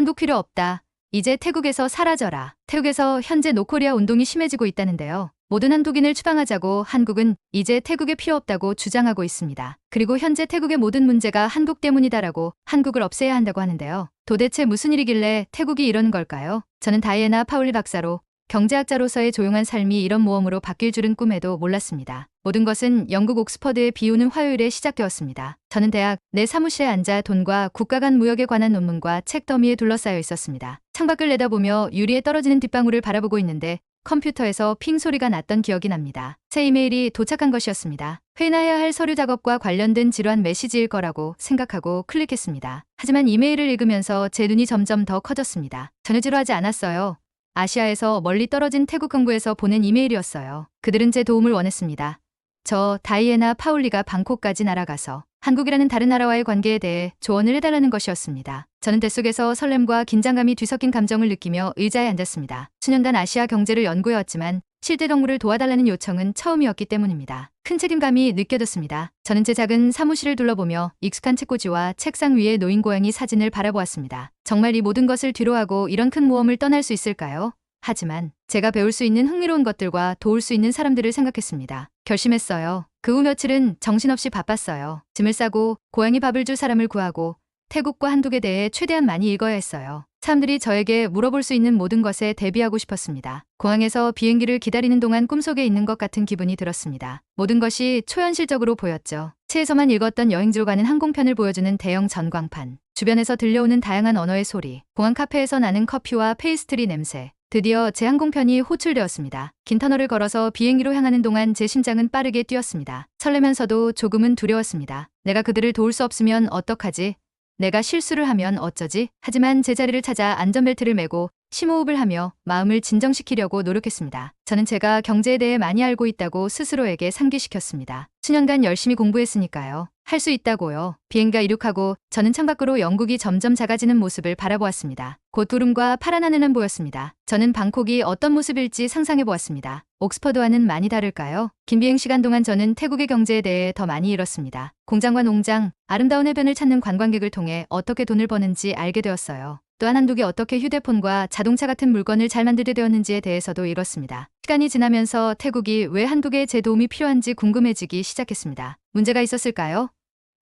한국 필요 없다. 이제 태국에서 사라져라. 태국에서 현재 노코리아 운동이 심해지고 있다는데요. 모든 한국인을 추방하자고 한국은 이제 태국에 필요 없다고 주장하고 있습니다. 그리고 현재 태국의 모든 문제가 한국 때문이다라고 한국을 없애야 한다고 하는데요. 도대체 무슨 일이길래 태국이 이러는 걸까요? 저는 다이애나 파울리 박사로 경제학자로서의 조용한 삶이 이런 모험으로 바뀔 줄은 꿈에도 몰랐습니다. 모든 것은 영국 옥스퍼드의 비 오는 화요일에 시작되었습니다. 저는 대학 내 사무실에 앉아 돈과 국가 간 무역에 관한 논문과 책 더미에 둘러싸여 있었습니다. 창밖을 내다보며 유리에 떨어지는 뒷방울을 바라보고 있는데 컴퓨터에서 핑 소리가 났던 기억이 납니다. 새 이메일이 도착한 것이었습니다. 회의해야 할 서류 작업과 관련된 지루한 메시지일 거라고 생각하고 클릭했습니다. 하지만 이메일을 읽으면서 제 눈이 점점 더 커졌습니다. 전혀 지루하지 않았어요. 아시아에서 멀리 떨어진 태국 정부에서 보낸 이메일이었어요. 그들은 제 도움을 원했습니다. 저 다이애나 파울리가 방콕까지 날아가서 한국이라는 다른 나라와의 관계에 대해 조언을 해달라는 것이었습니다. 저는 뱃속에서 설렘과 긴장감이 뒤섞인 감정을 느끼며 의자에 앉았습니다. 수년간 아시아 경제를 연구해왔지만 실대 동물을 도와달라는 요청은 처음이었기 때문입니다. 큰 책임감이 느껴졌습니다. 저는 제 작은 사무실을 둘러보며 익숙한 책꽂이와 책상 위에 노인 고양이 사진을 바라보았습니다. 정말 이 모든 것을 뒤로하고 이런 큰 모험을 떠날 수 있을까요? 하지만 제가 배울 수 있는 흥미로운 것들과 도울 수 있는 사람들을 생각했습니다. 결심했어요. 그 후 며칠은 정신없이 바빴어요. 짐을 싸고 고양이 밥을 줄 사람을 구하고 태국과 한국에 대해 최대한 많이 읽어야 했어요. 사람들이 저에게 물어볼 수 있는 모든 것에 대비하고 싶었습니다. 공항에서 비행기를 기다리는 동안 꿈속에 있는 것 같은 기분이 들었습니다. 모든 것이 초현실적으로 보였죠. 체에서만 읽었던 여행지로 가는 항공편을 보여주는 대형 전광판. 주변에서 들려오는 다양한 언어의 소리. 공항 카페에서 나는 커피와 페이스트리 냄새. 드디어 제 항공편이 호출되었습니다. 긴 터널을 걸어서 비행기로 향하는 동안 제 심장은 빠르게 뛰었습니다. 설레면서도 조금은 두려웠습니다. 내가 그들을 도울 수 없으면 어떡하지? 내가 실수를 하면 어쩌지? 하지만 제자리를 찾아 안전벨트를 매고 심호흡을 하며 마음을 진정시키려고 노력했습니다. 저는 제가 경제에 대해 많이 알고 있다고 스스로에게 상기시켰습니다. 수년간 열심히 공부했으니까요. 할 수 있다고요. 비행기가 이륙하고 저는 창밖으로 영국이 점점 작아지는 모습을 바라보았습니다. 곧 구름과 파란 하늘은 보였습니다. 저는 방콕이 어떤 모습일지 상상해 보았습니다. 옥스퍼드와는 많이 다를까요? 긴 비행 시간 동안 저는 태국의 경제에 대해 더 많이 잃었습니다. 공장과 농장, 아름다운 해변을 찾는 관광객을 통해 어떻게 돈을 버는지 알게 되었어요. 또한 한국이 어떻게 휴대폰과 자동차 같은 물건을 잘 만들게 되었는지에 대해서도 읽었습니다. 시간이 지나면서 태국이 왜 한국에 제 도움이 필요한지 궁금해지기 시작했습니다. 문제가 있었을까요?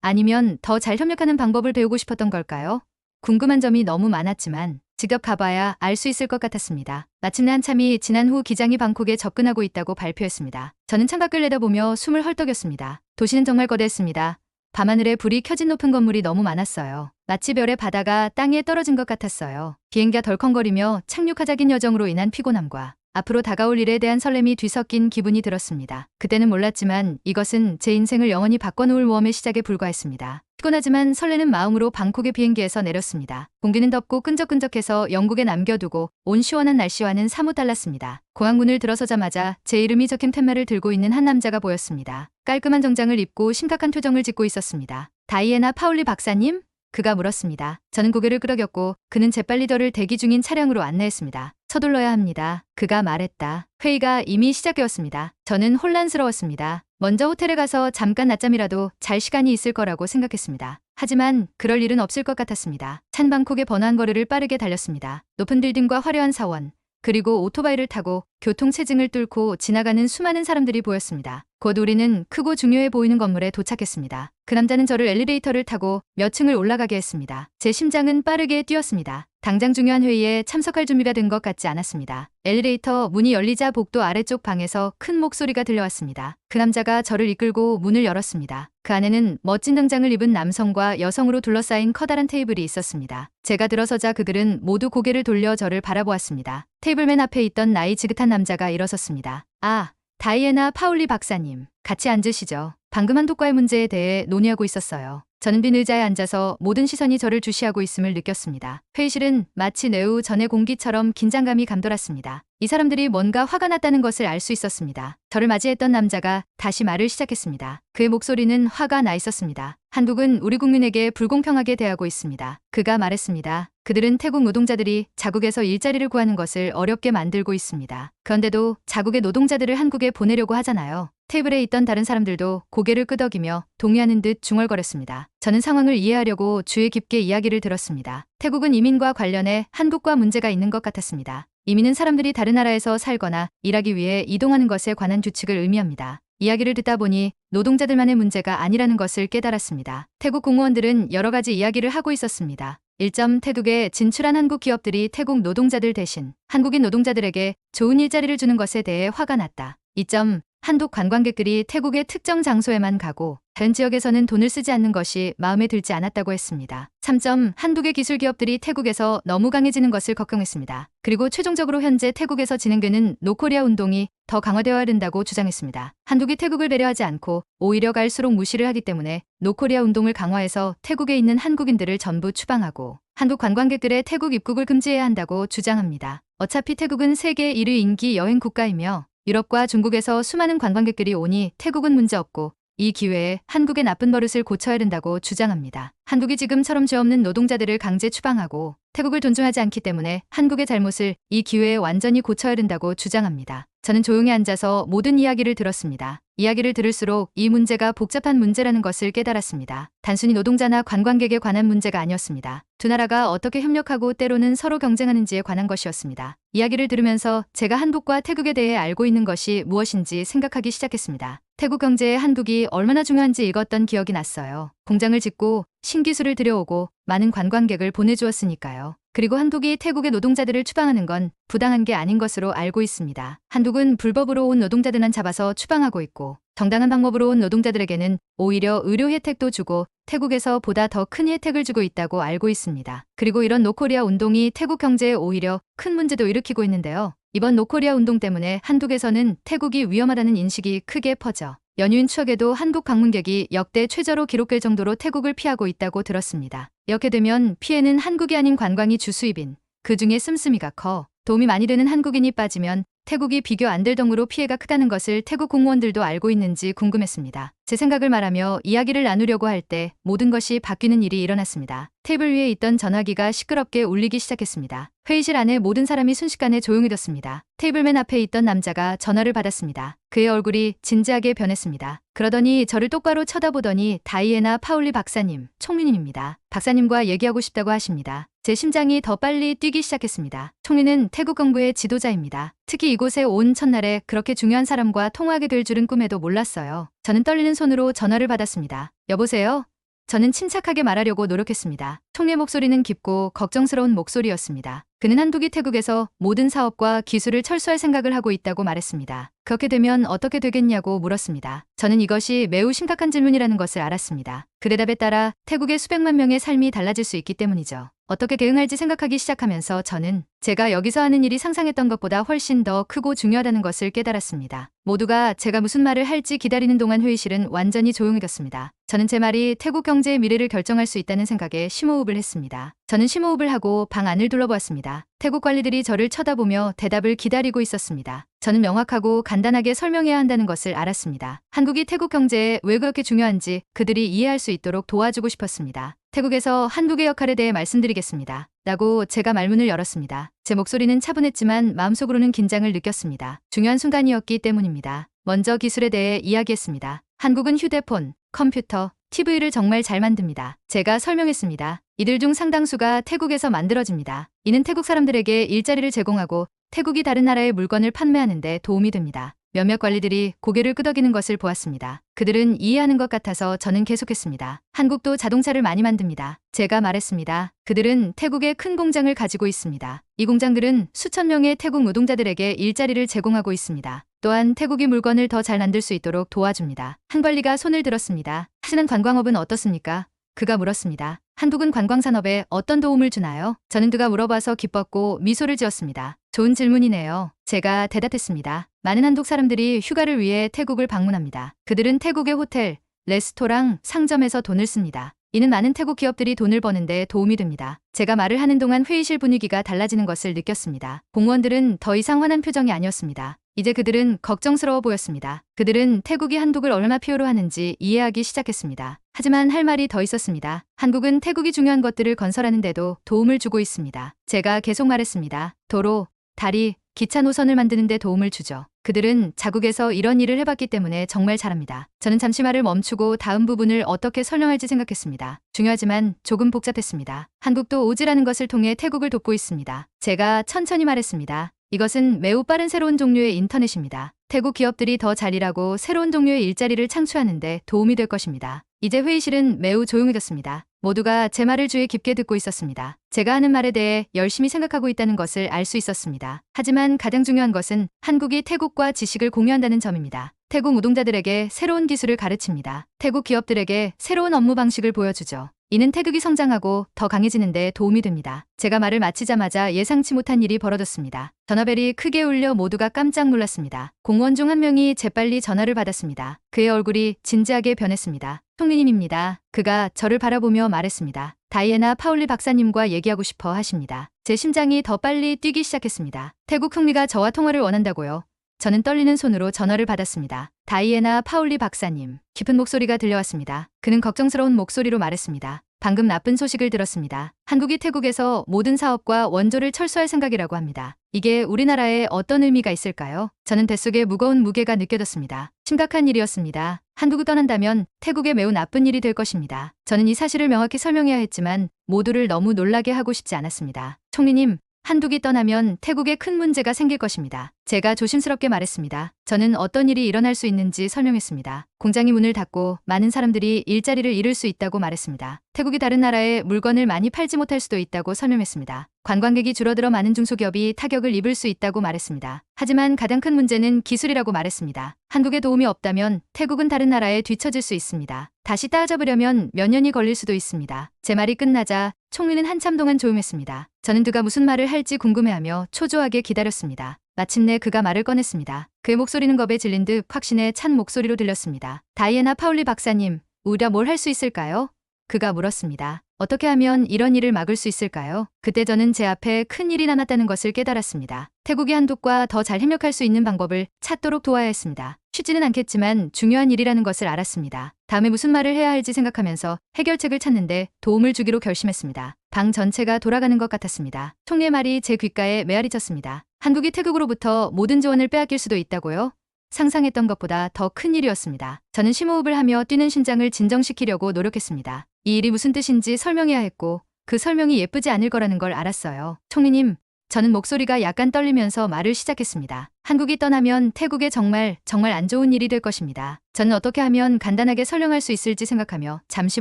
아니면 더 잘 협력하는 방법을 배우고 싶었던 걸까요? 궁금한 점이 너무 많았지만 직접 가봐야 알 수 있을 것 같았습니다. 마침내 한참이 지난 후 기장이 방콕에 접근하고 있다고 발표했습니다. 저는 창밖을 내다보며 숨을 헐떡였습니다. 도시는 정말 거대했습니다. 밤하늘에 불이 켜진 높은 건물이 너무 많았어요. 마치 별의 바다가 땅에 떨어진 것 같았어요. 비행기가 덜컹거리며 착륙하자긴 여정으로 인한 피곤함과 앞으로 다가올 일에 대한 설렘이 뒤섞인 기분이 들었습니다. 그때는 몰랐지만 이것은 제 인생을 영원히 바꿔놓을 모험의 시작에 불과했습니다. 피곤하지만 설레는 마음으로 방콕의 비행기에서 내렸습니다. 공기는 덥고 끈적끈적해서 영국에 남겨두고 온 시원한 날씨와는 사뭇 달랐습니다. 공항문을 들어서자마자 제 이름이 적힌 팻말을 들고 있는 한 남자가 보였습니다. 깔끔한 정장을 입고 심각한 표정을 짓고 있었습니다. 다이애나 파울리 박사님? 그가 물었습니다. 저는 고개를 끄덕였고 그는 재빨리 저를 대기 중인 차량으로 안내했습니다. 서둘러야 합니다. 그가 말했다. 회의가 이미 시작되었습니다. 저는 혼란스러웠습니다. 먼저 호텔에 가서 잠깐 낮잠이라도 잘 시간이 있을 거라고 생각했습니다. 하지만 그럴 일은 없을 것 같았습니다. 찬 방콕의 번화한 거리를 빠르게 달렸습니다. 높은 빌딩과 화려한 사원, 그리고 오토바이를 타고 교통체증을 뚫고 지나가는 수많은 사람들이 보였습니다. 곧 우리는 크고 중요해 보이는 건물에 도착했습니다. 그 남자는 저를 엘리베이터를 타고 몇 층을 올라가게 했습니다. 제 심장은 빠르게 뛰었습니다. 당장 중요한 회의에 참석할 준비가 된 것 같지 않았습니다. 엘리베이터 문이 열리자 복도 아래쪽 방에서 큰 목소리가 들려왔습니다. 그 남자가 저를 이끌고 문을 열었습니다. 그 안에는 멋진 등장을 입은 남성과 여성으로 둘러싸인 커다란 테이블이 있었습니다. 제가 들어서자 그들은 모두 고개를 돌려 저를 바라보았습니다. 테이블맨 앞에 있던 나이 지긋한 남자가 일어섰습니다. 아, 다이애나 파울리 박사님, 같이 앉으시죠. 방금 한 독과의 문제에 대해 논의하고 있었어요. 저는 빈 의자에 앉아서 모든 시선이 저를 주시하고 있음을 느꼈습니다. 회의실은 마치 내후 전의 공기처럼 긴장감이 감돌았습니다. 이 사람들이 뭔가 화가 났다는 것을 알 수 있었습니다. 저를 맞이했던 남자가 다시 말을 시작했습니다. 그의 목소리는 화가 나 있었습니다. 한국은 우리 국민에게 불공평하게 대하고 있습니다. 그가 말했습니다. 그들은 태국 노동자들이 자국에서 일자리를 구하는 것을 어렵게 만들고 있습니다. 그런데도 자국의 노동자들을 한국에 보내려고 하잖아요. 테이블에 있던 다른 사람들도 고개를 끄덕이며 동의하는 듯 중얼거렸습니다. 저는 상황을 이해하려고 주의 깊게 이야기를 들었습니다. 태국은 이민과 관련해 한국과 문제가 있는 것 같았습니다. 이민은 사람들이 다른 나라에서 살거나 일하기 위해 이동하는 것에 관한 규칙을 의미합니다. 이야기를 듣다 보니 노동자들만의 문제가 아니라는 것을 깨달았습니다. 태국 공무원들은 여러 가지 이야기를 하고 있었습니다. 1점 태국에 진출한 한국 기업들이 태국 노동자들 대신 한국인 노동자들에게 좋은 일자리를 주는 것에 대해 화가 났다. 2점 한국 관광객들이 태국의 특정 장소에만 가고 다른 지역에서는 돈을 쓰지 않는 것이 마음에 들지 않았다고 했습니다. 3점 한국의 기술 기업들이 태국에서 너무 강해지는 것을 걱정했습니다. 그리고 최종적으로 현재 태국에서 진행되는 노코리아 운동이 더 강화되어야 된다고 주장했습니다. 한국이 태국을 배려하지 않고 오히려 갈수록 무시를 하기 때문에 노코리아 운동을 강화해서 태국에 있는 한국인들을 전부 추방하고 한국 관광객들의 태국 입국을 금지해야 한다고 주장합니다. 어차피 태국은 세계 1위 인기 여행 국가이며 유럽과 중국에서 수많은 관광객들이 오니 태국은 문제없고 이 기회에 한국의 나쁜 버릇을 고쳐야 된다고 주장합니다. 한국이 지금처럼 죄 없는 노동자들을 강제 추방하고 태국을 존중하지 않기 때문에 한국의 잘못을 이 기회에 완전히 고쳐야 된다고 주장합니다. 저는 조용히 앉아서 모든 이야기를 들었습니다. 이야기를 들을수록 이 문제가 복잡한 문제라는 것을 깨달았습니다. 단순히 노동자나 관광객에 관한 문제가 아니었습니다. 두 나라가 어떻게 협력하고 때로는 서로 경쟁하는지에 관한 것이었습니다. 이야기를 들으면서 제가 한국과 태국에 대해 알고 있는 것이 무엇인지 생각하기 시작했습니다. 태국 경제에 한국이 얼마나 중요한지 읽었던 기억이 났어요. 공장을 짓고 신기술을 들여오고 많은 관광객을 보내주었으니까요. 그리고 한국이 태국의 노동자들을 추방하는 건 부당한 게 아닌 것으로 알고 있습니다. 한국은 불법으로 온 노동자들만 잡아서 추방하고 있고 정당한 방법으로 온 노동자들에게는 오히려 의료 혜택도 주고 태국에서 보다 더 큰 혜택을 주고 있다고 알고 있습니다. 그리고 이런 노코리아 운동이 태국 경제에 오히려 큰 문제도 일으키고 있는데요. 이번 노코리아 운동 때문에 한국에서는 태국이 위험하다는 인식이 크게 퍼져 연휴인 추억에도 한국 방문객이 역대 최저로 기록될 정도로 태국을 피하고 있다고 들었습니다. 이렇게 되면 피해는 한국이 아닌 관광이 주수입인 그 중에 씀씀이가 커 도움이 많이 되는 한국인이 빠지면 태국이 비교 안될 정도로 피해가 크다는 것을 태국 공무원들도 알고 있는지 궁금했습니다. 제 생각을 말하며 이야기를 나누려고 할 때 모든 것이 바뀌는 일이 일어났습니다. 테이블 위에 있던 전화기가 시끄럽게 울리기 시작했습니다. 회의실 안에 모든 사람이 순식간에 조용해졌습니다. 테이블 맨 앞에 있던 남자가 전화를 받았습니다. 그의 얼굴이 진지하게 변했습니다. 그러더니 저를 똑바로 쳐다보더니 다이애나 파울리 박사님, 총리님입니다. 박사님과 얘기하고 싶다고 하십니다. 제 심장이 더 빨리 뛰기 시작했습니다. 총리는 태국 정부의 지도자입니다. 특히 이곳에 온 첫날에 그렇게 중요한 사람과 통화하게 될 줄은 꿈에도 몰랐어요. 저는 떨리는 손으로 전화를 받았습니다. 여보세요? 저는 침착하게 말하려고 노력했습니다. 총리의 목소리는 깊고 걱정스러운 목소리였습니다. 그는 한국이 태국에서 모든 사업과 기술을 철수할 생각을 하고 있다고 말했습니다. 그렇게 되면 어떻게 되겠냐고 물었습니다. 저는 이것이 매우 심각한 질문이라는 것을 알았습니다. 그 대답에 따라 태국의 수백만 명의 삶이 달라질 수 있기 때문이죠. 어떻게 대응할지 생각하기 시작하면서 저는 제가 여기서 하는 일이 상상했던 것보다 훨씬 더 크고 중요하다는 것을 깨달았습니다. 모두가 제가 무슨 말을 할지 기다리는 동안 회의실은 완전히 조용해졌습니다. 저는 제 말이 태국 경제의 미래를 결정할 수 있다는 생각에 심호흡을 했습니다. 저는 심호흡을 하고 방 안을 둘러보았습니다. 태국 관리들이 저를 쳐다보며 대답을 기다리고 있었습니다. 저는 명확하고 간단하게 설명해야 한다는 것을 알았습니다. 한국이 태국 경제에 왜 그렇게 중요한지 그들이 이해할 수 있도록 도와주고 싶었습니다. 태국에서 한국의 역할에 대해 말씀드리겠습니다. 라고 제가 말문을 열었습니다. 제 목소리는 차분했지만 마음속으로는 긴장을 느꼈습니다. 중요한 순간이었기 때문입니다. 먼저 기술에 대해 이야기했습니다. 한국은 휴대폰, 컴퓨터, TV를 정말 잘 만듭니다. 제가 설명했습니다. 이들 중 상당수가 태국에서 만들어집니다. 이는 태국 사람들에게 일자리를 제공하고 태국이 다른 나라의 물건을 판매하는데 도움이 됩니다. 몇몇 관리들이 고개를 끄덕이는 것을 보았습니다. 그들은 이해하는 것 같아서 저는 계속했습니다. 한국도 자동차를 많이 만듭니다. 제가 말했습니다. 그들은 태국에 큰 공장을 가지고 있습니다. 이 공장들은 수천 명의 태국 노동자들에게 일자리를 제공하고 있습니다. 또한 태국이 물건을 더 잘 만들 수 있도록 도와줍니다. 한 관리가 손을 들었습니다. 하지만 관광업은 어떻습니까? 그가 물었습니다. 한국은 관광산업에 어떤 도움을 주나요? 저는 그가 물어봐서 기뻤고 미소를 지었습니다. 좋은 질문이네요. 제가 대답했습니다. 많은 한국 사람들이 휴가를 위해 태국을 방문합니다. 그들은 태국의 호텔, 레스토랑, 상점에서 돈을 씁니다. 이는 많은 태국 기업들이 돈을 버는데 도움이 됩니다. 제가 말을 하는 동안 회의실 분위기가 달라지는 것을 느꼈습니다. 공무원들은 더 이상 화난 표정이 아니었습니다. 이제 그들은 걱정스러워 보였습니다. 그들은 태국이 한국을 얼마나 필요로 하는지 이해하기 시작했습니다. 하지만 할 말이 더 있었습니다. 한국은 태국이 중요한 것들을 건설하는데도 도움을 주고 있습니다. 제가 계속 말했습니다. 도로, 다리, 기차 노선을 만드는데 도움을 주죠. 그들은 자국에서 이런 일을 해봤기 때문에 정말 잘합니다. 저는 잠시 말을 멈추고 다음 부분을 어떻게 설명할지 생각했습니다. 중요하지만 조금 복잡했습니다. 한국도 오지라는 것을 통해 태국을 돕고 있습니다. 제가 천천히 말했습니다. 이것은 매우 빠른 새로운 종류의 인터넷입니다. 태국 기업들이 더잘 일하고 새로운 종류의 일자리를 창출하는데 도움이 될 것입니다. 이제 회의실은 매우 조용해졌습니다. 모두가 제 말을 주의 깊게 듣고 있었습니다. 제가 하는 말에 대해 열심히 생각하고 있다는 것을 알 수 있었습니다. 하지만 가장 중요한 것은 한국이 태국과 지식을 공유한다는 점입니다. 태국 노동자들에게 새로운 기술을 가르칩니다. 태국 기업들에게 새로운 업무 방식을 보여주죠. 이는 태국이 성장하고 더 강해지는 데 도움이 됩니다. 제가 말을 마치자마자 예상치 못한 일이 벌어졌습니다. 전화벨이 크게 울려 모두가 깜짝 놀랐습니다. 공무원 중 한 명이 재빨리 전화를 받았습니다. 그의 얼굴이 진지하게 변했습니다. 총리님입니다. 그가 저를 바라보며 말했습니다. 다이애나 파울리 박사님과 얘기하고 싶어 하십니다. 제 심장이 더 빨리 뛰기 시작했습니다. 태국 총리가 저와 통화를 원한다고요. 저는 떨리는 손으로 전화를 받았습니다. 다이애나 파울리 박사님. 깊은 목소리가 들려왔습니다. 그는 걱정스러운 목소리로 말했습니다. 방금 나쁜 소식을 들었습니다. 한국이 태국에서 모든 사업과 원조를 철수할 생각이라고 합니다. 이게 우리나라에 어떤 의미가 있을까요? 저는 뱃속에 무거운 무게가 느껴졌습니다. 심각한 일이었습니다. 한국을 떠난다면 태국에 매우 나쁜 일이 될 것입니다. 저는 이 사실을 명확히 설명해야 했지만 모두를 너무 놀라게 하고 싶지 않았습니다. 총리님, 한국이 떠나면 태국에 큰 문제가 생길 것입니다. 제가 조심스럽게 말했습니다. 저는 어떤 일이 일어날 수 있는지 설명했습니다. 공장이 문을 닫고 많은 사람들이 일자리를 잃을 수 있다고 말했습니다. 태국이 다른 나라에 물건을 많이 팔지 못할 수도 있다고 설명했습니다. 관광객이 줄어들어 많은 중소기업이 타격을 입을 수 있다고 말했습니다. 하지만 가장 큰 문제는 기술이라고 말했습니다. 한국에 도움이 없다면 태국은 다른 나라에 뒤처질 수 있습니다. 다시 따져보려면 몇 년이 걸릴 수도 있습니다. 제 말이 끝나자 총리는 한참 동안 조용했습니다. 저는 그가 무슨 말을 할지 궁금해하며 초조하게 기다렸습니다. 마침내 그가 말을 꺼냈습니다. 그의 목소리는 겁에 질린 듯 확신에 찬 목소리로 들렸습니다. 다이애나 파울리 박사님, 우리가 뭘 할 수 있을까요? 그가 물었습니다. 어떻게 하면 이런 일을 막을 수 있을까요? 그때 저는 제 앞에 큰 일이 남았다는 것을 깨달았습니다. 태국이 한국과 더 잘 협력할 수 있는 방법을 찾도록 도와야 했습니다. 쉽지는 않겠지만 중요한 일이라는 것을 알았습니다. 다음에 무슨 말을 해야 할지 생각하면서 해결책을 찾는데 도움을 주기로 결심했습니다. 방 전체가 돌아가는 것 같았습니다. 총리의 말이 제 귓가에 메아리 쳤습니다. 한국이 태국으로부터 모든 지원을 빼앗길 수도 있다고요? 상상했던 것보다 더 큰 일이었습니다. 저는 심호흡을 하며 뛰는 심장을 진정시키려고 노력했습니다. 이 일이 무슨 뜻인지 설명해야 했고 그 설명이 예쁘지 않을 거라는 걸 알았어요. 총리님, 저는 목소리가 약간 떨리면서 말을 시작했습니다. 한국이 떠나면 태국에 정말 정말 안 좋은 일이 될 것입니다. 저는 어떻게 하면 간단하게 설명할 수 있을지 생각하며 잠시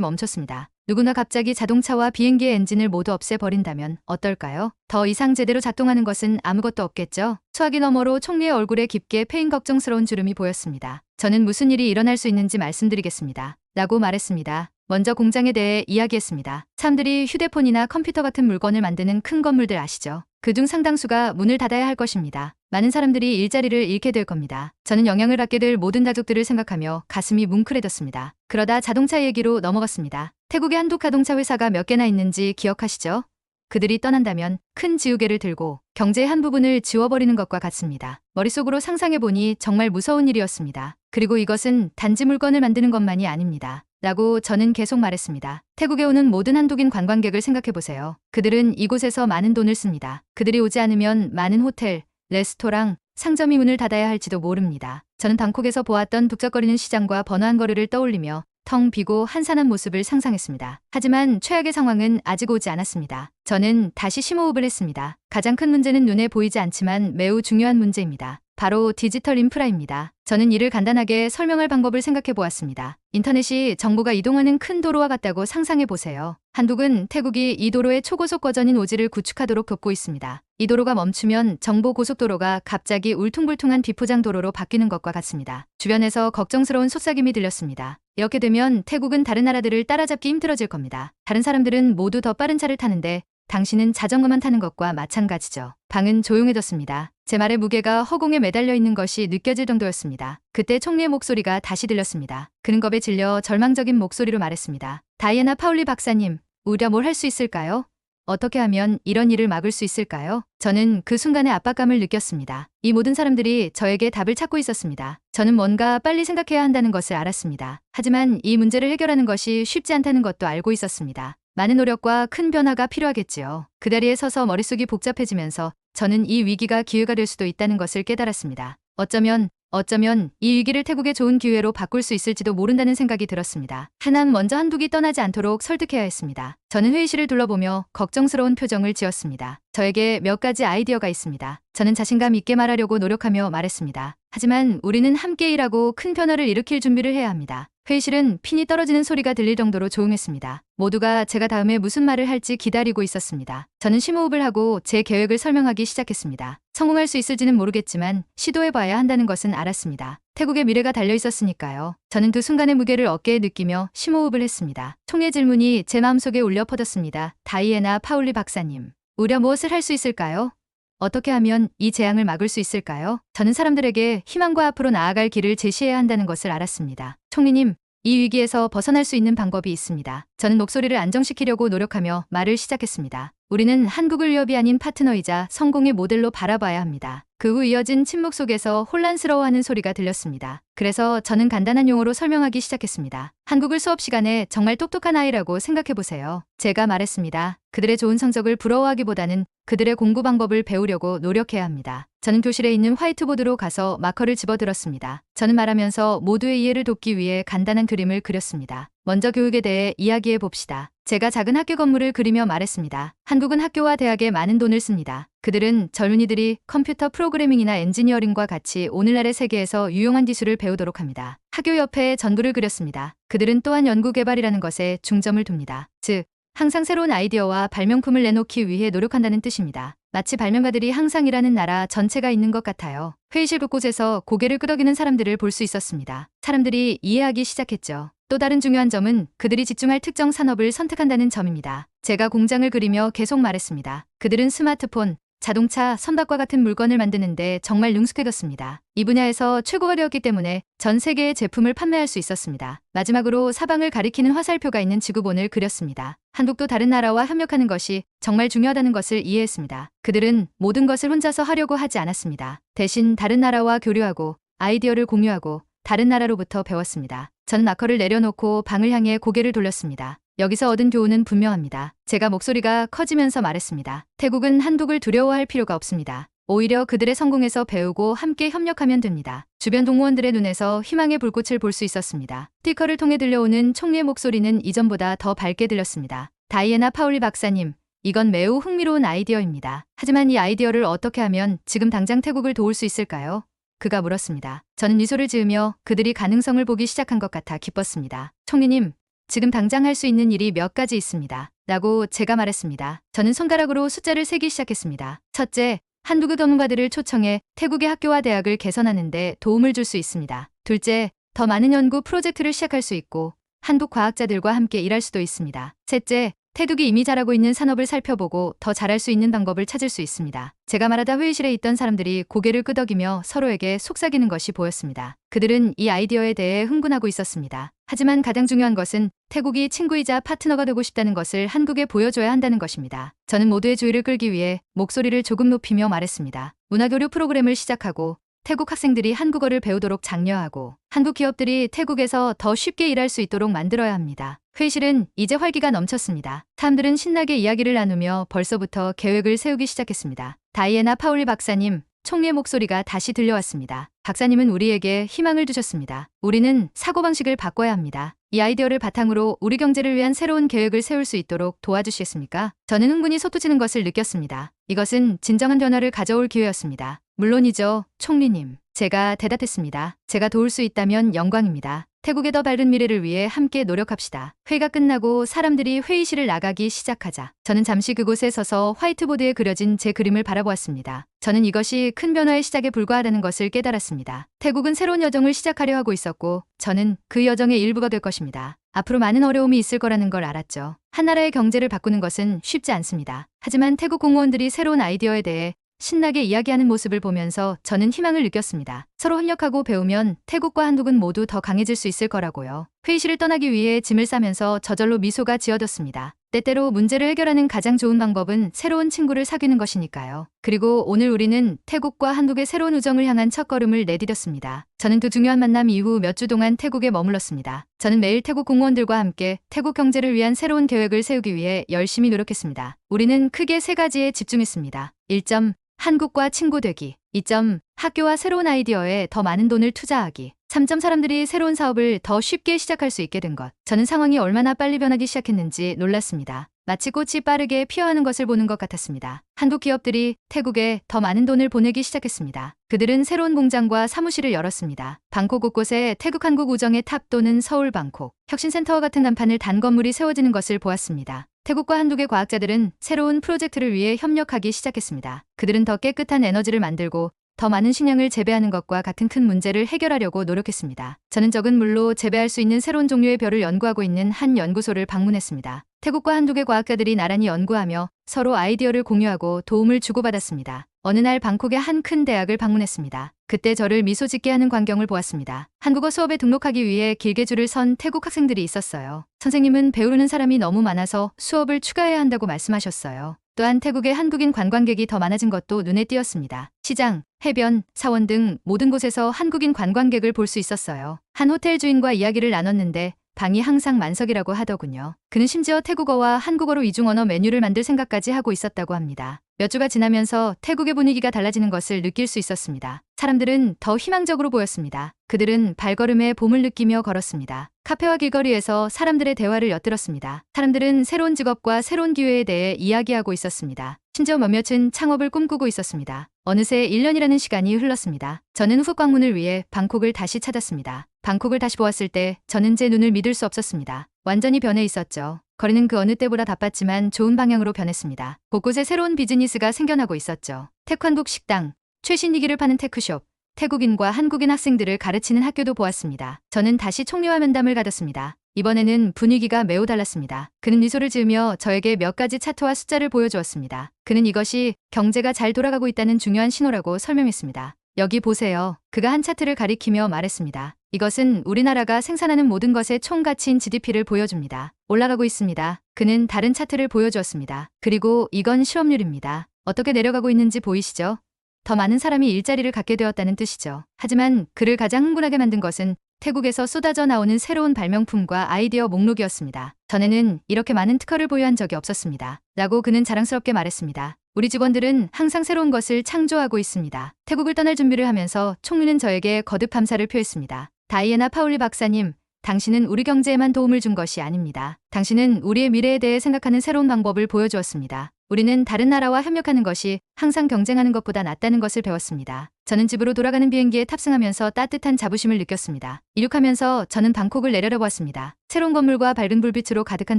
멈췄습니다. 누구나 갑자기 자동차와 비행기의 엔진을 모두 없애버린다면 어떨까요? 더 이상 제대로 작동하는 것은 아무것도 없겠죠? 수화기 너머로 총리의 얼굴에 깊게 패인 걱정스러운 주름이 보였습니다. 저는 무슨 일이 일어날 수 있는지 말씀드리겠습니다. 라고 말했습니다. 먼저 공장에 대해 이야기했습니다. 사람들이 휴대폰이나 컴퓨터 같은 물건을 만드는 큰 건물들 아시죠? 그중 상당수가 문을 닫아야 할 것입니다. 많은 사람들이 일자리를 잃게 될 겁니다. 저는 영향을 받게 될 모든 가족들을 생각하며 가슴이 뭉클해졌습니다. 그러다 자동차 얘기로 넘어갔습니다. 태국에 한국 자동차 회사가 몇 개나 있는지 기억하시죠? 그들이 떠난다면 큰 지우개를 들고 경제의 한 부분을 지워버리는 것과 같습니다. 머릿속으로 상상해보니 정말 무서운 일이었습니다. 그리고 이것은 단지 물건을 만드는 것만이 아닙니다. 라고 저는 계속 말했습니다. 태국에 오는 모든 한국인 관광객을 생각해보세요. 그들은 이곳에서 많은 돈을 씁니다. 그들이 오지 않으면 많은 호텔, 레스토랑, 상점이 문을 닫아야 할지도 모릅니다. 저는 방콕에서 보았던 북적거리는 시장과 번화한 거리를 떠올리며 텅 비고 한산한 모습을 상상했습니다. 하지만 최악의 상황은 아직 오지 않았습니다. 저는 다시 심호흡을 했습니다. 가장 큰 문제는 눈에 보이지 않지만 매우 중요한 문제입니다. 바로 디지털 인프라입니다. 저는 이를 간단하게 설명할 방법을 생각해 보았습니다. 인터넷이 정보가 이동하는 큰 도로와 같다고 상상해 보세요. 한국은 태국이 이 도로의 초고속 버전인 오지를 구축하도록 돕고 있습니다. 이 도로가 멈추면 정보 고속도로가 갑자기 울퉁불퉁한 비포장 도로로 바뀌는 것과 같습니다. 주변에서 걱정스러운 속삭임이 들렸습니다. 이렇게 되면 태국은 다른 나라들을 따라잡기 힘들어질 겁니다. 다른 사람들은 모두 더 빠른 차를 타는데 당신은 자전거만 타는 것과 마찬가지죠. 방은 조용해졌습니다. 제 말의 무게가 허공에 매달려 있는 것이 느껴질 정도였습니다. 그때 총리의 목소리가 다시 들렸습니다. 그는 겁에 질려 절망적인 목소리로 말했습니다. 다이애나 파울리 박사님, 우려 뭘할 수 있을까요? 어떻게 하면 이런 일을 막을 수 있을까요? 저는 그 순간에 압박감을 느꼈습니다. 이 모든 사람들이 저에게 답을 찾고 있었습니다. 저는 뭔가 빨리 생각해야 한다는 것을 알았습니다. 하지만 이 문제를 해결하는 것이 쉽지 않다는 것도 알고 있었습니다. 많은 노력과 큰 변화가 필요하겠지요. 그 자리에 서서 머릿속이 복잡해지면서 저는 이 위기가 기회가 될 수도 있다는 것을 깨달았습니다. 어쩌면 어쩌면 이 위기를 태국의 좋은 기회로 바꿀 수 있을지도 모른다는 생각이 들었습니다. 하난 먼저 한국이 떠나지 않도록 설득해야 했습니다. 저는 회의실을 둘러보며 걱정스러운 표정을 지었습니다. 저에게 몇 가지 아이디어가 있습니다. 저는 자신감 있게 말하려고 노력하며 말했습니다. 하지만 우리는 함께 일하고 큰 변화를 일으킬 준비를 해야 합니다. 회의실은 핀이 떨어지는 소리가 들릴 정도로 조용했습니다. 모두가 제가 다음에 무슨 말을 할지 기다리고 있었습니다. 저는 심호흡을 하고 제 계획을 설명하기 시작했습니다. 성공할 수 있을지는 모르겠지만 시도해봐야 한다는 것은 알았습니다. 태국의 미래가 달려 있었으니까요. 저는 그 순간의 무게를 어깨에 느끼며 심호흡을 했습니다. 총의 질문이 제 마음속에 울려 퍼졌습니다. 다이애나 파울리 박사님, 우려 무엇을 할 수 있을까요? 어떻게 하면 이 재앙을 막을 수 있을까요? 저는 사람들에게 희망과 앞으로 나아갈 길을 제시해야 한다는 것을 알았습니다. 총리님, 이 위기에서 벗어날 수 있는 방법이 있습니다. 저는 목소리를 안정시키려고 노력하며 말을 시작했습니다. 우리는 한국을 위협이 아닌 파트너이자 성공의 모델로 바라봐야 합니다. 그 후 이어진 침묵 속에서 혼란스러워하는 소리가 들렸습니다. 그래서 저는 간단한 용어로 설명하기 시작했습니다. 한국을 수업 시간에 정말 똑똑한 아이라고 생각해 보세요. 제가 말했습니다. 그들의 좋은 성적을 부러워하기보다는 그들의 공부 방법을 배우려고 노력해야 합니다. 저는 교실에 있는 화이트보드로 가서 마커를 집어들었습니다. 저는 말하면서 모두의 이해를 돕기 위해 간단한 그림을 그렸습니다. 먼저 교육에 대해 이야기해 봅시다. 제가 작은 학교 건물을 그리며 말했습니다. 한국은 학교와 대학에 많은 돈을 씁니다. 그들은 젊은이들이 컴퓨터 프로그래밍이나 엔지니어링과 같이 오늘날의 세계에서 유용한 기술을 배우도록 합니다. 학교 옆에 전부를 그렸습니다. 그들은 또한 연구개발이라는 것에 중점을 둡니다. 즉, 항상 새로운 아이디어와 발명품을 내놓기 위해 노력한다는 뜻입니다. 마치 발명가들이 항상 일하는 나라 전체가 있는 것 같아요. 회의실 곳곳에서 고개를 끄덕이는 사람들을 볼 수 있었습니다. 사람들이 이해하기 시작했죠. 또 다른 중요한 점은 그들이 집중할 특정 산업을 선택한다는 점입니다. 제가 공장을 그리며 계속 말했습니다. 그들은 스마트폰, 자동차, 선박과 같은 물건을 만드는데 정말 능숙해졌습니다. 이 분야에서 최고가 되었기 때문에 전 세계의 제품을 판매할 수 있었습니다. 마지막으로 사방을 가리키는 화살표가 있는 지구본을 그렸습니다. 한국도 다른 나라와 협력하는 것이 정말 중요하다는 것을 이해했습니다. 그들은 모든 것을 혼자서 하려고 하지 않았습니다. 대신 다른 나라와 교류하고 아이디어를 공유하고 다른 나라로부터 배웠습니다. 저는 마커를 내려놓고 방을 향해 고개를 돌렸습니다. 여기서 얻은 교훈은 분명합니다. 제가 목소리가 커지면서 말했습니다. 태국은 한국을 두려워할 필요가 없습니다. 오히려 그들의 성공에서 배우고 함께 협력하면 됩니다. 주변 동무원들의 눈에서 희망의 불꽃을 볼 수 있었습니다. 스티커를 통해 들려오는 총리의 목소리는 이전보다 더 밝게 들렸습니다. 다이애나 파울리 박사님, 이건 매우 흥미로운 아이디어입니다. 하지만 이 아이디어를 어떻게 하면 지금 당장 태국을 도울 수 있을까요? 그가 물었습니다. 저는 미소를 지으며 그들이 가능성을 보기 시작한 것 같아 기뻤습니다. 총리님, 지금 당장 할 수 있는 일이 몇 가지 있습니다. 라고 제가 말했습니다. 저는 손가락으로 숫자를 세기 시작했습니다. 첫째, 한국의 전문가들을 초청해 태국의 학교와 대학을 개선하는 데 도움을 줄 수 있습니다. 둘째, 더 많은 연구 프로젝트를 시작할 수 있고 한국 과학자들과 함께 일할 수도 있습니다. 셋째, 태국이 이미 잘하고 있는 산업을 살펴보고 더 잘할 수 있는 방법을 찾을 수 있습니다. 제가 말하다 회의실에 있던 사람들이 고개를 끄덕이며 서로에게 속삭이는 것이 보였습니다. 그들은 이 아이디어에 대해 흥분하고 있었습니다. 하지만 가장 중요한 것은 태국이 친구이자 파트너가 되고 싶다는 것을 한국에 보여줘야 한다는 것입니다. 저는 모두의 주의를 끌기 위해 목소리를 조금 높이며 말했습니다. 문화교류 프로그램을 시작하고 태국 학생들이 한국어를 배우도록 장려하고 한국 기업들이 태국에서 더 쉽게 일할 수 있도록 만들어야 합니다. 회의실은 이제 활기가 넘쳤습니다. 사람들은 신나게 이야기를 나누며 벌써부터 계획을 세우기 시작했습니다. 다이애나 파울리 박사님, 총리의 목소리가 다시 들려왔습니다. 박사님은 우리에게 희망을 주셨습니다. 우리는 사고방식을 바꿔야 합니다. 이 아이디어를 바탕으로 우리 경제를 위한 새로운 계획을 세울 수 있도록 도와주시겠습니까? 저는 흥분이 솟구치는 것을 느꼈습니다. 이것은 진정한 변화를 가져올 기회였습니다. 물론이죠, 총리님. 제가 대답했습니다. 제가 도울 수 있다면 영광입니다. 태국의 더 밝은 미래를 위해 함께 노력합시다. 회가 끝나고 사람들이 회의실을 나가기 시작하자 저는 잠시 그곳에 서서 화이트보드에 그려진 제 그림을 바라보았습니다. 저는 이것이 큰 변화의 시작에 불과하다는 것을 깨달았습니다. 태국은 새로운 여정을 시작하려 하고 있었고 저는 그 여정의 일부가 될 것입니다. 앞으로 많은 어려움이 있을 거라는 걸 알았죠. 한 나라의 경제를 바꾸는 것은 쉽지 않습니다. 하지만 태국 공무원들이 새로운 아이디어에 대해 신나게 이야기하는 모습을 보면서 저는 희망을 느꼈습니다. 서로 협력하고 배우면 태국과 한국은 모두 더 강해질 수 있을 거라고요. 회의실을 떠나기 위해 짐을 싸면서 저절로 미소가 지어졌습니다. 때때로 문제를 해결하는 가장 좋은 방법은 새로운 친구를 사귀는 것이니까요. 그리고 오늘 우리는 태국과 한국의 새로운 우정을 향한 첫걸음을 내디뎠습니다. 저는 두 중요한 만남 이후 몇 주 동안 태국에 머물렀습니다. 저는 매일 태국 공무원들과 함께 태국 경제를 위한 새로운 계획을 세우기 위해 열심히 노력했습니다. 우리는 크게 세 가지에 집중했습니다. 1점 한국과 친구 되기. 2점 학교와 새로운 아이디어에 더 많은 돈을 투자하기. 3점 사람들이 새로운 사업을 더 쉽게 시작할 수 있게 된 것. 저는 상황이 얼마나 빨리 변하기 시작했는지 놀랐습니다. 마치 꽃이 빠르게 피어하는 것을 보는 것 같았습니다. 한국 기업들이 태국에 더 많은 돈을 보내기 시작했습니다. 그들은 새로운 공장과 사무실을 열었습니다. 방콕 곳곳에 태국 한국 우정의 탑 또는 서울 방콕 혁신센터와 같은 간판을 단 건물이 세워지는 것을 보았습니다. 태국과 한국의 과학자들은 새로운 프로젝트를 위해 협력하기 시작했습니다. 그들은 더 깨끗한 에너지를 만들고 더 많은 식량을 재배하는 것과 같은 큰 문제를 해결하려고 노력했습니다. 저는 적은 물로 재배할 수 있는 새로운 종류의 벼를 연구하고 있는 한 연구소를 방문했습니다. 태국과 한국의 과학자들이 나란히 연구하며 서로 아이디어를 공유하고 도움을 주고받았습니다. 어느 날 방콕의 한 큰 대학을 방문했습니다. 그때 저를 미소 짓게 하는 광경을 보았습니다. 한국어 수업에 등록하기 위해 길게 줄을 선 태국 학생들이 있었어요. 선생님은 배우는 사람이 너무 많아서 수업을 추가해야 한다고 말씀하셨어요. 또한 태국에 한국인 관광객이 더 많아진 것도 눈에 띄었습니다. 시장, 해변, 사원 등 모든 곳에서 한국인 관광객을 볼 수 있었어요. 한 호텔 주인과 이야기를 나눴는데 방이 항상 만석이라고 하더군요. 그는 심지어 태국어와 한국어로 이중 언어 메뉴를 만들 생각까지 하고 있었다고 합니다. 몇 주가 지나면서 태국의 분위기가 달라지는 것을 느낄 수 있었습니다. 사람들은 더 희망적으로 보였습니다. 그들은 발걸음에 봄을 느끼며 걸었습니다. 카페와 길거리에서 사람들의 대화를 엿들었습니다. 사람들은 새로운 직업과 새로운 기회에 대해 이야기하고 있었습니다. 심지어 몇몇은 창업을 꿈꾸고 있었습니다. 어느새 1년이라는 시간이 흘렀습니다. 저는 후 방문을 위해 방콕을 다시 찾았습니다. 방콕을 다시 보았을 때 저는 제 눈을 믿을 수 없었습니다. 완전히 변해 있었죠. 거리는 그 어느 때보다 바빴지만 좋은 방향으로 변했습니다. 곳곳에 새로운 비즈니스가 생겨나고 있었죠. 태권북 식당, 최신 기기를 파는 테크숍, 태국인과 한국인 학생들을 가르치는 학교도 보았습니다. 저는 다시 총리와 면담을 가졌습니다. 이번에는 분위기가 매우 달랐습니다. 그는 미소를 지으며 저에게 몇 가지 차트와 숫자를 보여주었습니다. 그는 이것이 경제가 잘 돌아가고 있다는 중요한 신호라고 설명했습니다. 여기 보세요. 그가 한 차트를 가리키며 말했습니다. 이것은 우리나라가 생산하는 모든 것의 총 가치인 GDP를 보여줍니다. 올라가고 있습니다. 그는 다른 차트를 보여주었습니다. 그리고 이건 실업률입니다. 어떻게 내려가고 있는지 보이시죠? 더 많은 사람이 일자리를 갖게 되었다는 뜻이죠. 하지만 그를 가장 흥분하게 만든 것은 태국에서 쏟아져 나오는 새로운 발명품과 아이디어 목록이었습니다. 전에는 이렇게 많은 특허를 보유한 적이 없었습니다. 라고 그는 자랑스럽게 말했습니다. 우리 직원들은 항상 새로운 것을 창조하고 있습니다. 태국을 떠날 준비를 하면서 총리는 저에게 거듭 감사를 표했습니다. 다이애나 파울리 박사님, 당신은 우리 경제에만 도움을 준 것이 아닙니다. 당신은 우리의 미래에 대해 생각하는 새로운 방법을 보여주었습니다. 우리는 다른 나라와 협력하는 것이 항상 경쟁하는 것보다 낫다는 것을 배웠습니다. 저는 집으로 돌아가는 비행기에 탑승하면서 따뜻한 자부심을 느꼈습니다. 이륙하면서 저는 방콕을 내려다보았습니다. 새로운 건물과 밝은 불빛으로 가득한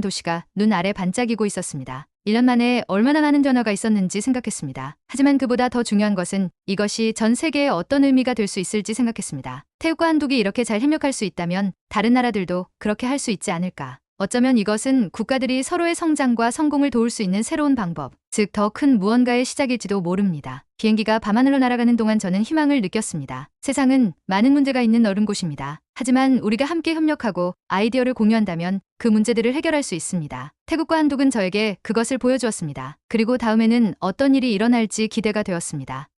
도시가 눈 아래 반짝이고 있었습니다. 1년 만에 얼마나 많은 변화가 있었는지 생각했습니다. 하지만 그보다 더 중요한 것은 이것이 전 세계에 어떤 의미가 될 수 있을지 생각했습니다. 태국과 한국이 이렇게 잘 협력할 수 있다면 다른 나라들도 그렇게 할 수 있지 않을까. 어쩌면 이것은 국가들이 서로의 성장과 성공을 도울 수 있는 새로운 방법, 즉 더 큰 무언가의 시작일지도 모릅니다. 비행기가 밤하늘로 날아가는 동안 저는 희망을 느꼈습니다. 세상은 많은 문제가 있는 넓은 곳입니다. 하지만 우리가 함께 협력하고 아이디어를 공유한다면 그 문제들을 해결할 수 있습니다. 태국과 한국은 저에게 그것을 보여주었습니다. 그리고 다음에는 어떤 일이 일어날지 기대가 되었습니다.